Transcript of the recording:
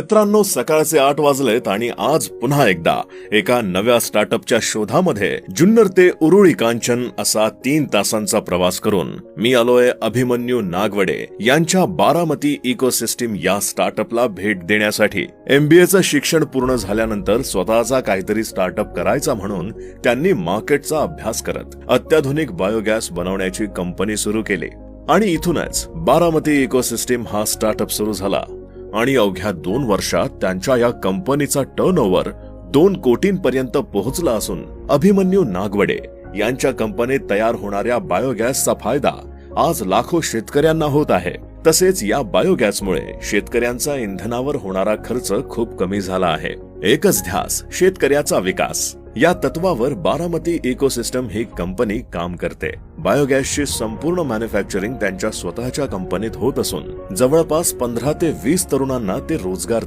मित्रांनो सकाळचे आठ वाजलेत आणि आज पुन्हा एकदा एका नव्या स्टार्टअपच्या शोधामध्ये जुन्नर ते उरुळी कांचन असा तीन तासांचा प्रवास करून मी आलोय अभिमन्यू नागवडे यांच्या बारामती इकोसिस्टीम या स्टार्टअपला भेट देण्यासाठी. एमबीएचं शिक्षण पूर्ण झाल्यानंतर स्वतःचा काहीतरी स्टार्टअप करायचा म्हणून त्यांनी मार्केटचा अभ्यास करत अत्याधुनिक बायोगॅस बनवण्याची कंपनी सुरू केली. आणि इथूनच बारामती इकोसिस्टीम हा स्टार्टअप सुरू झाला. आणि अवघ्या दोन वर्षात त्यांच्या या कंपनीचा टर्नओव्हर दोन कोटींपर्यंत पोहोचला असून अभिमन्यू नागवडे यांच्या कंपनीत तयार होणाऱ्या बायोगॅसचा फायदा आज लाखो शेतकऱ्यांना होत आहे. तसेच या बायोगॅसमुळे शेतकऱ्यांचा इंधनावर होणारा खर्च खूप कमी झाला आहे. एकच ध्यास शेतकऱ्याचा विकास. या तत्वावर बारामती इकोसिस्टम ही कंपनी काम करते. बायोगॅसची संपूर्ण मॅन्युफॅक्चरिंग त्यांच्या स्वतःच्या कंपनीत होत असून जवळपास पंधरा ते वीस तरुणांना ते रोजगार